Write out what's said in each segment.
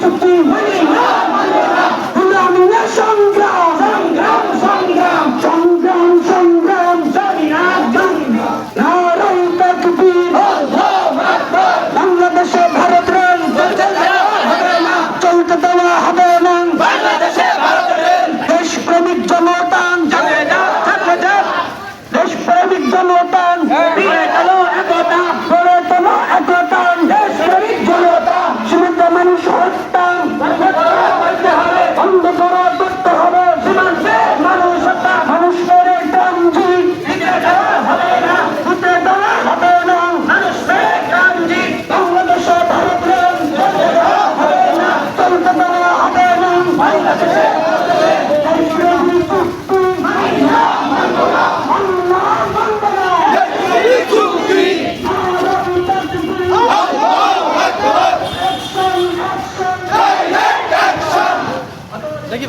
চুক্তি মানি না আমি না সংগ্রাম সংগ্রাম সংগ্রাম সংগ্রাম সংগ্রাম বাংলাদেশে ভারত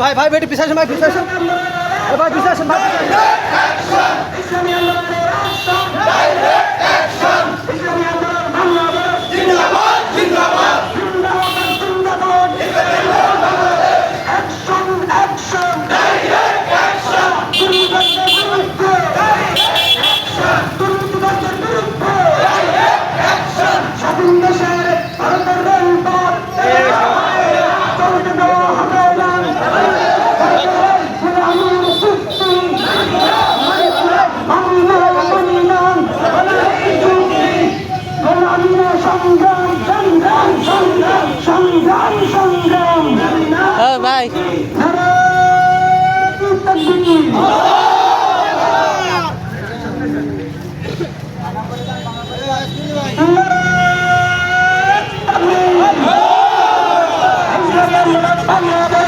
ভাই ভাই বেটি পিছাইছেন ভাই পিছাইছেন ভাই পিছাইছেন ভাই। Allah